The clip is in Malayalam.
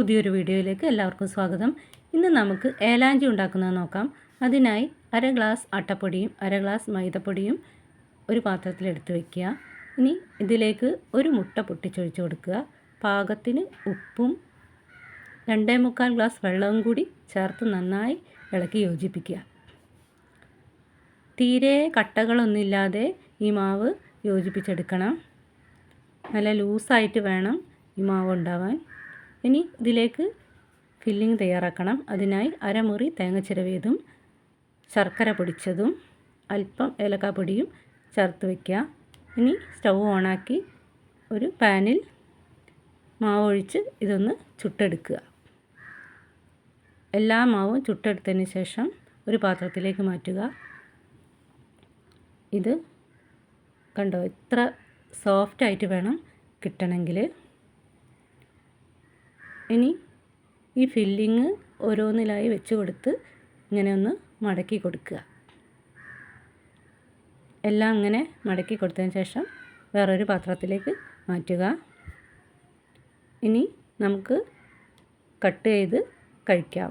പുതിയൊരു വീഡിയോയിലേക്ക് എല്ലാവർക്കും സ്വാഗതം. ഇന്ന് നമുക്ക് ഏലാഞ്ചി ഉണ്ടാക്കുന്നത് നോക്കാം. അതിനായി അര ഗ്ലാസ് അട്ടപ്പൊടിയും അര ഗ്ലാസ് മൈദപ്പൊടിയും ഒരു പാത്രത്തിലെടുത്ത് വയ്ക്കുക ഇനി ഇതിലേക്ക് ഒരു മുട്ട പൊട്ടിച്ചൊഴിച്ച് കൊടുക്കുക. പാകത്തിന് ഉപ്പും രണ്ടേ മുക്കാൽ ഗ്ലാസ് വെള്ളവും കൂടി ചേർത്ത് നന്നായി ഇളക്കി യോജിപ്പിക്കുക. തീരെ കട്ടകളൊന്നുമില്ലാതെ ഈ മാവ് യോജിപ്പിച്ചെടുക്കണം. നല്ല ലൂസായിട്ട് വേണം ഈ മാവ് ഉണ്ടാവാൻ. ഇനി ഇതിലേക്ക് ഫില്ലിംഗ് തയ്യാറാക്കണം. അതിനായി അരമുറി തേങ്ങ ചിരവിയതും ശർക്കര പൊടിച്ചതും അല്പം ഏലക്കാപ്പൊടിയും ചേർത്ത് വയ്ക്കുക ഇനി സ്റ്റൗ ഓണാക്കി ഒരു പാനിൽ മാവ് ഒഴിച്ച് ഇതൊന്ന് ചുട്ടെടുക്കുക. എല്ലാ മാവും ചുട്ടെടുത്തതിന് ശേഷം ഒരു പാത്രത്തിലേക്ക് മാറ്റുക. ഇത് കണ്ടോ ഇത്ര സോഫ്റ്റായിട്ട് വേണം കിട്ടണമെങ്കിൽ ഇനി ഈ ഫില്ലിങ് ഓരോന്നിലായി വെച്ച് കൊടുത്ത് ഇങ്ങനെ ഒന്ന് മടക്കി കൊടുക്കുക. എല്ലാം അങ്ങനെ മടക്കി കൊടുത്തതിന് ശേഷം വേറൊരു പാത്രത്തിലേക്ക് മാറ്റുക. ഇനി നമുക്ക് കട്ട് ചെയ്ത് കഴിക്കാം.